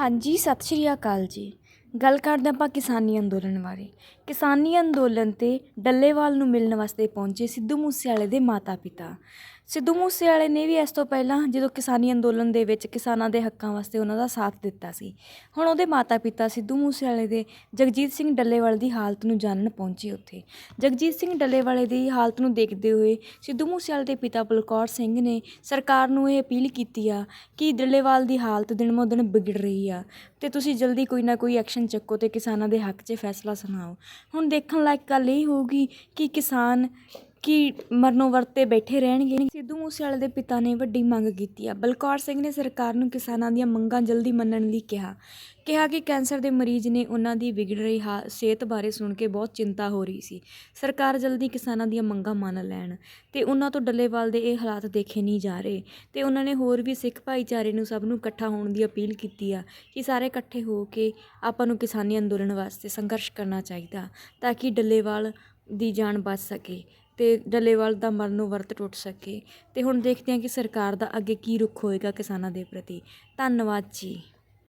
ਹਾਂਜੀ ਸਤਿ ਸ਼੍ਰੀ ਅਕਾਲ ਜੀ। ਗੱਲ ਕਰਦੇ ਆਪਾਂ ਕਿਸਾਨੀ ਅੰਦੋਲਨ ਬਾਰੇ। ਕਿਸਾਨੀ ਅੰਦੋਲਨ ਤੇ ਡੱਲੇਵਾਲ ਨੂੰ ਮਿਲਣ ਵਾਸਤੇ ਪਹੁੰਚੇ ਸਿੱਧੂ ਮੂਸੇਵਾਲੇ ਦੇ ਮਾਤਾ ਪਿਤਾ ਸਿੱਧੂ ਮੂਸੇਵਾਲੇ ਨੇ ਵੀ ਇਸ ਤੋਂ ਪਹਿਲਾਂ ਜਦੋਂ ਕਿਸਾਨੀ ਅੰਦੋਲਨ ਦੇ ਵਿੱਚ ਕਿਸਾਨਾਂ ਦੇ ਹੱਕਾਂ ਵਾਸਤੇ ਉਹਨਾਂ ਦਾ ਸਾਥ ਦਿੱਤਾ ਸੀ, ਹੁਣ ਉਹਦੇ ਮਾਤਾ ਪਿਤਾ ਸਿੱਧੂ ਮੂਸੇਵਾਲੇ ਦੇ ਜਗਜੀਤ ਸਿੰਘ ਡੱਲੇਵਾਲ ਦੀ ਹਾਲਤ ਨੂੰ ਜਾਣਨ ਪਹੁੰਚੇ ਉੱਥੇ। ਜਗਜੀਤ ਸਿੰਘ ਡੱਲੇਵਾਲੇ ਦੀ ਹਾਲਤ ਨੂੰ ਦੇਖਦੇ ਹੋਏ ਸਿੱਧੂ ਮੂਸੇਵਾਲੇ ਦੇ ਪਿਤਾ ਬਲਕੌਰ ਸਿੰਘ ਨੇ ਸਰਕਾਰ ਨੂੰ ਇਹ ਅਪੀਲ ਕੀਤੀ ਆ ਕਿ ਡੱਲੇਵਾਲ ਦੀ ਹਾਲਤ ਦਿਨ ਮੋ ਦਿਨ ਵਿਗੜ ਰਹੀ ਆ ਤੇ ਤੁਸੀਂ ਜਲਦੀ ਕੋਈ ਨਾ ਕੋਈ ਐਕਸ਼ਨ ਚੱਕੋ ਤੇ ਕਿਸਾਨਾਂ ਦੇ ਹੱਕ 'ਚ ਫੈਸਲਾ ਸੁਣਾਓ। ਹੁਣ ਦੇਖਣ ਲਾਇਕ ਗੱਲ ਇਹ ਹੋਊਗੀ ਕਿ ਕਿਸਾਨ ਕਿ ਮਰਨੋਂ ਵਰਤੇ ਬੈਠੇ ਰਹਿਣਗੇ ਸਿੱਧੂ ਮੂਸੇਵਾਲੇ ਦੇ ਪਿਤਾ ਨੇ ਵੱਡੀ ਮੰਗ ਕੀਤੀ ਆ। ਬਲਕੌਰ ਸਿੰਘ ਨੇ ਸਰਕਾਰ ਨੂੰ ਕਿਸਾਨਾਂ ਦੀਆਂ ਮੰਗਾਂ ਜਲਦੀ ਮੰਨਣ ਲਈ ਕਿਹਾ। ਕਿਹਾ ਕਿ ਕੈਂਸਰ ਦੇ ਮਰੀਜ਼ ਨੇ ਉਹਨਾਂ ਦੀ ਵਿਗੜ ਰਹੀ ਹਾ, ਸਿਹਤ ਬਾਰੇ ਸੁਣ ਕੇ ਬਹੁਤ ਚਿੰਤਾ ਹੋ ਰਹੀ ਸੀ। ਸਰਕਾਰ ਜਲਦੀ ਕਿਸਾਨਾਂ ਦੀਆਂ ਮੰਗਾਂ ਮੰਨ ਲੈਣ ਤੇ ਉਹਨਾਂ ਤੋਂ ਡੱਲੇਵਾਲ ਦੇ ਇਹ ਹਾਲਾਤ ਦੇਖੇ ਨਹੀਂ ਜਾ ਰਹੇ ਤੇ ਉਹਨਾਂ ਨੇ ਹੋਰ ਵੀ ਸਿੱਖ ਭਾਈਚਾਰੇ ਨੂੰ ਸਭ ਨੂੰ ਇਕੱਠਾ ਹੋਣ ਦੀ ਅਪੀਲ ਕੀਤੀ ਆ ਕਿ ਸਾਰੇ ਇਕੱਠੇ ਹੋ ਕੇ ਆਪਾਂ ਨੂੰ ਕਿਸਾਨੀ ਅੰਦੋਲਨ ਵਾਸਤੇ ਸੰਘਰਸ਼ ਕਰਨਾ ਚਾਹੀਦਾ ਤਾਂ ਕਿ ਡੱਲੇਵਾਲ ਦੀ ਜਾਨ ਬਚ ਸਕੇ ਅਤੇ ਡੱਲੇਵਾਲ ਦਾ ਮਰਨੋਂ ਵਰਤ ਟੁੱਟ ਸਕੇ। ਅਤੇ ਹੁਣ ਦੇਖਦੇ ਹਾਂ ਕਿ ਸਰਕਾਰ ਦਾ ਅੱਗੇ ਕੀ ਰੁਖ ਹੋਏਗਾ ਕਿਸਾਨਾਂ ਦੇ ਪ੍ਰਤੀ। ਧੰਨਵਾਦ ਜੀ।